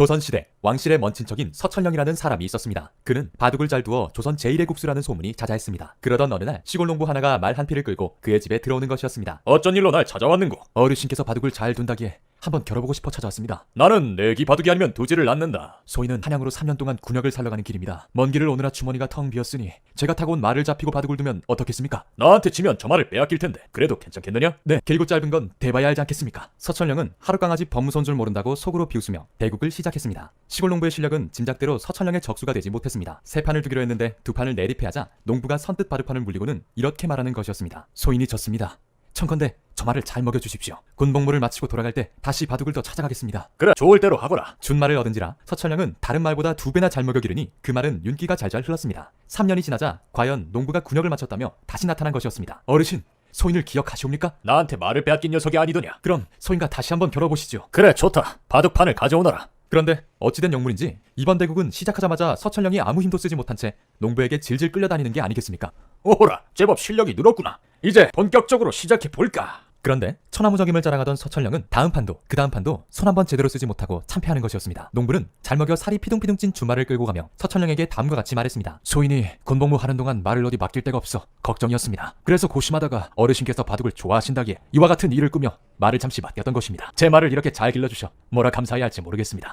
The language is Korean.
조선시대 왕실의 먼 친척인 서천령이라는 사람이 있었습니다. 그는 바둑을 잘 두어 조선 제1의 국수라는 소문이 자자했습니다. 그러던 어느 날 시골 농부 하나가 말 한 피를 끌고 그의 집에 들어오는 것이었습니다. 어쩐 일로 날 찾아왔는고? 어르신께서 바둑을 잘 둔다기에 한번 겨뤄보고 싶어 찾아왔습니다. 나는 내기 바둑이 아니면 두지를 않는다. 소인은 한양으로 3년 동안 군역을 살러가는 길입니다. 먼 길을 오느라 주머니가 텅 비었으니 제가 타고 온 말을 잡히고 바둑을 두면 어떻겠습니까? 나한테 치면 저 말을 빼앗길 텐데 그래도 괜찮겠느냐? 네, 길고 짧은 건 대봐야 알지 않겠습니까? 서천령은 하루 강아지 법무선 줄 모른다고 속으로 비웃으며 대국을 시작했습니다. 시골 농부의 실력은 짐작대로 서천령의 적수가 되지 못했습니다. 세 판을 두기로 했는데 두 판을 내리패하자 농부가 선뜻 바둑판을 물리고는 이렇게 말하는 것이었습니다. 소인이 졌습니다. 청컨대 저 말을 잘 먹여주십시오. 군복무를 마치고 돌아갈 때 다시 바둑을 더 찾아가겠습니다. 그래 좋을 대로 하거라. 준말을 얻은지라 서천령은 다른 말보다 두 배나 잘 먹여 기르니 그 말은 윤기가 잘잘 흘렀습니다. 3년이 지나자 과연 농부가 군역을 마쳤다며 다시 나타난 것이었습니다. 어르신, 소인을 기억하시옵니까? 나한테 말을 빼앗긴 녀석이 아니더냐? 그럼 소인과 다시 한번 겨뤄보시죠. 그래 좋다. 바둑판을 가져오너라. 그런데 어찌된 영문인지 이번 대국은 시작하자마자 서천령이 아무 힘도 쓰지 못한 채 농부에게 질질 끌려다니는 게 아니겠습니까? 오호라 제법 실력이 늘었구나. 이제 본격적으로 시작해 볼까? 그런데 천하무적임을 자랑하던 서천령은 다음 판도 그 다음 판도 손 한 번 제대로 쓰지 못하고 참패하는 것이었습니다. 농부는 잘 먹여 살이 피둥피둥 찐 주말을 끌고 가며 서천령에게 다음과 같이 말했습니다. 소인이 군복무 하는 동안 말을 어디 맡길 데가 없어 걱정이었습니다. 그래서 고심하다가 어르신께서 바둑을 좋아하신다기에 이와 같은 일을 꾸며 말을 잠시 맡겼던 것입니다. 제 말을 이렇게 잘 길러주셔 뭐라 감사해야 할지 모르겠습니다.